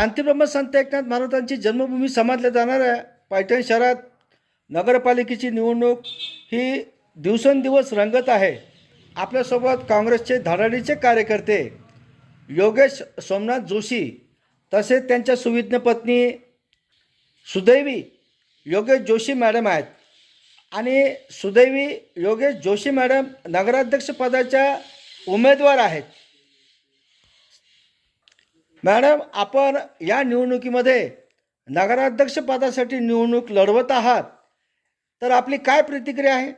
शांतीब्रह्म संत एकनाथ महाराजांची जन्मभूमी समजल्या जाणाऱ्या पैठण शहरात नगरपालिकेची निवडणूक ही दिवसेंदिवस रंगत आहे. आपल्यासोबत काँग्रेसचे धाराडीचे कार्यकर्ते योगेश सोमनाथ जोशी तसेच त्यांच्या सुविज्ञ पत्नी सुदैवी योगेश जोशी मॅडम आहेत. आणि सुदैवी योगेश जोशी मॅडम नगराध्यक्षपदाच्या उमेदवार आहेत. मॅडम आपण या निवडणुकीमध्ये नगराध्यक्षपदासाठी निवडणूक लढवत आहात. तर आपली काय प्रतिक्रिया आहे?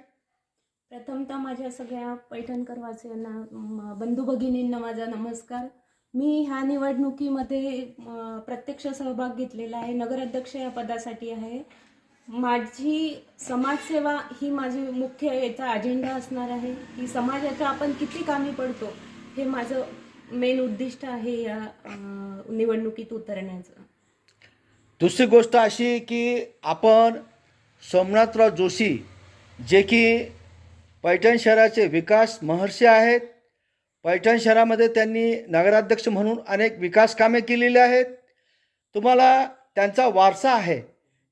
प्रथमतः माझ्या सगळ्या पैठणकर वासियांना बंधू भगिनींना माझा नमस्कार. मी ह्या निवडणुकीमध्ये प्रत्यक्ष सहभाग घेतलेला आहे. नगराध्यक्ष या पदासाठी आहे. माझी समाजसेवा ही माझी मुख्य याचा अजेंडा असणार आहे. की समाजाच्या आपण किती कामी पडतो हे माझं मेन उद्दिष्ट आहे या निवडणुकीत उतरण्याचं. दुसरी गोष्ट अशी की आपण सोमनाथराव जोशी जे की पैठण शहराचे विकास महर्षी आहेत. पैठण शहरामध्ये त्यांनी नगराध्यक्ष म्हणून अनेक विकास कामे केलेली आहेत. तुम्हाला त्यांचा वारसा आहे.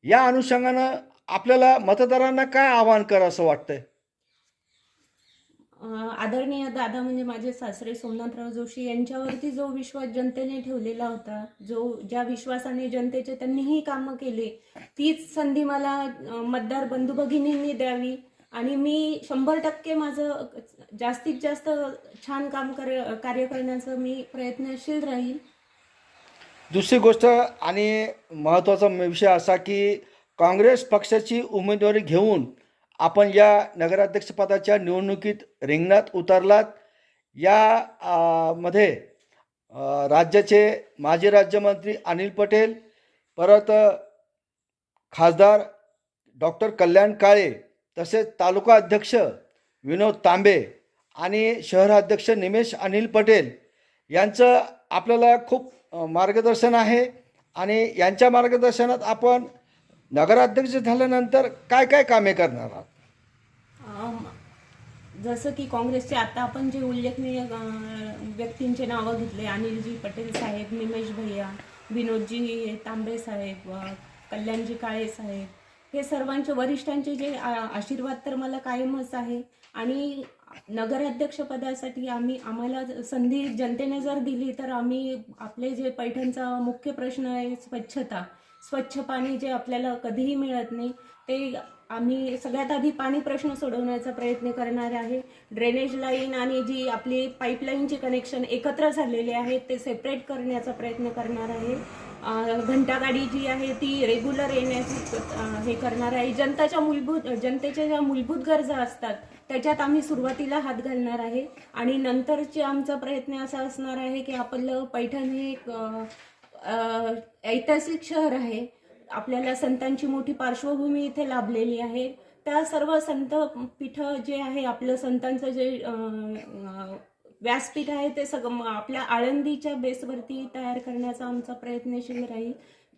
या अनुषंगानं आपल्याला मतदारांना काय आवाहन करा असं वाटतंय? आदरणीय दादा म्हणजे माझे सासरे सोमनाथराव जोशी यांच्यावरती जो विश्वास जनतेने ठेवलेला होता जो ज्या विश्वासाने जनतेचे त्यांनीही कामं केले तीच संधी मला मतदार बंधू भगिनींनी द्यावी आणि मी शंभर टक्के माझं जास्तीत जास्त छान काम कर कार्य करण्याचं मी प्रयत्नशील राहील दुसरी गोष्ट आणि महत्त्वाचा विषय असा की काँग्रेस पक्षाची उमेदवारी घेऊन आपण या नगराध्यक्षपदाच्या निवडणुकीत रिंगणात उतरलात. या मध्ये राज्याचे माजी राज्यमंत्री अनिल पटेल परत खासदार डॉक्टर कल्याण काळे तसेच तालुका अध्यक्ष विनोद तांबे आणि शहराध्यक्ष निमेश अनिल पटेल यांचं आपल्याला खूप मार्गदर्शन आहे. आणि यांच्या मार्गदर्शनात आपण नगराध्यक्ष झाल्यानंतर काय काय कामे करणार आहात? अम, जसं की काँग्रेसचे आता आपण जे उल्लेखनीय अं, व्यक्तींचे नावं घेतले अनिलजी पटेल साहेब निमेश भैया विनोदजी तांबे साहेब अं, कल्याणजी काळे साहेब हे सर्वांचे वरिष्ठांचे जे आशीर्वाद तर मला कायमच आहे. आणि नगराध्यक्षपदासाठी आम्ही आम्हाला संधी जनतेने जर दिली तर आम्ही आपले जे पैठणचा मुख्य प्रश्न आहे स्वच्छता. स्वच्छ पाणी जे आपल्याला कधीही मिळत नाही ते आम्ही सगळ्यात आधी पाणी प्रश्न सोडवण्याचा प्रयत्न करणार आहे. ड्रेनेज लाईन आणि जी आपली पाईपलाईनचे कनेक्शन एकत्र झालेले आहेत ते सेपरेट करण्याचा प्रयत्न करणार आहे. घंटागाडी जी आहे ती रेग्युलर येण्याची हे करणार आहे. जनताच्या मूलभूत जनतेच्या ज्या मूलभूत गरजा असतात त्याच्यात आम्ही सुरुवातीला हात घालणार आहे. आणि नंतरचे आमचा प्रयत्न असा असणार आहे की आपलं पैठण हे ऐतिहासिक शहर आहे. आपल्याला संतांची मोठी पार्श्वभूमी इथे लाभलेली आहे. त्या सर्व संत पीठ जे आहे आपलं संतांचं जे व्यासपीठ आहे ते सगळं आपल्या आळंदीच्या बेसवरती तयार करण्याचा आमचा प्रयत्नशील राहील.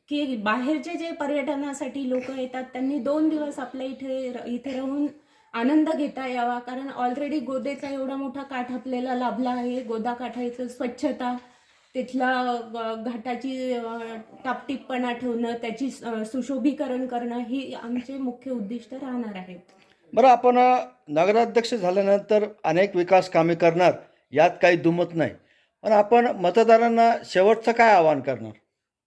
की बाहेरचे जे पर्यटनासाठी लोक येतात त्यांनी दोन दिवस आपल्या इथे इथे राहून आनंद घेता यावा. कारण ऑलरेडी गोदेचा एवढा मोठा काठ आपल्याला लाभला आहे. गोदा काठाचं स्वच्छता तिथला घाटाची टापटीपणा ठेवणं त्याची सुशोभीकरण करणं ही आमचे मुख्य उद्दिष्ट राहणार आहेत. बरं आपण नगराध्यक्ष झाल्यानंतर अनेक विकास कामे करणार यात काही दुमत नाही. पण आपण मतदारांना शेवटचं काय आवाहन करणार?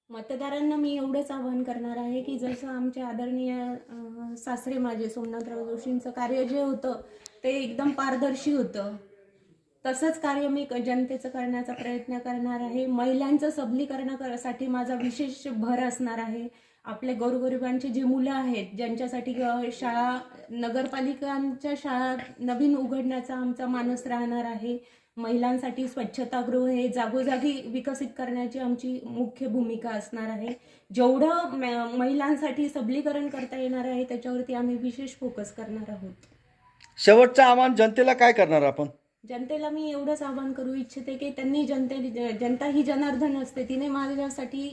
मतदारांना मी एवढंच आवाहन करणार आहे की जसं आमचे आदरणीय सासरे माझे सोमनाथराव जोशींचं कार्य जे होतं ते एकदम पारदर्शी होतं. तसंच कार्य मी जनतेचं करण्याचा प्रयत्न करणार आहे. महिलांचं सबलीकरणासाठी माझा विशेष भर असणार आहे. आपले गोरगरिबांची जी मुलं आहेत ज्यांच्यासाठी शाळा नगरपालिकांच्या शाळा नवीन उघडण्याचा आमचा मानस राहणार आहे. महिलांसाठी स्वच्छतागृह हे जागोजागी विकसित करण्याची आमची मुख्य भूमिका असणार आहे. जेवढं महिलांसाठी सबलीकरण करता येणार आहे त्याच्यावरती आम्ही विशेष फोकस करणार आहोत. शेवटचं आव्हान जनतेला काय करणार आपण? जनतेला मी एवढंच आवाहन करू इच्छिते की त्यांनी जनते जनता ही जनार्दन असते. तिने माझ्यासाठी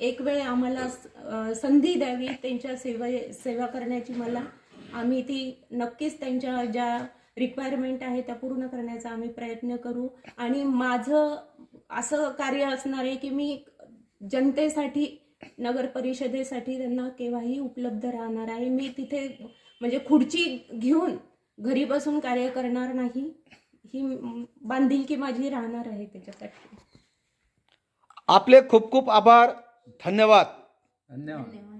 एक वेळ आम्हाला संधी द्यावी त्यांच्या सेवे सेवा करण्याची मला आम्ही ती नक्कीच त्यांच्या ज्या रिक्वायरमेंट आहे त्या पूर्ण करण्याचा आम्ही प्रयत्न करू. आणि माझं असं कार्य असणार आहे की मी जनतेसाठी नगर परिषदेसाठी त्यांना केव्हाही उपलब्ध राहणार आहे. मी तिथे म्हणजे खुर्ची घेऊन घरी बसून कार्य करणार नाही. ही म- बांधिलकी माझी राहणार आहे त्याच्यासाठी. आपले खूप खूप आभार. धन्यवाद. धन्यवाद.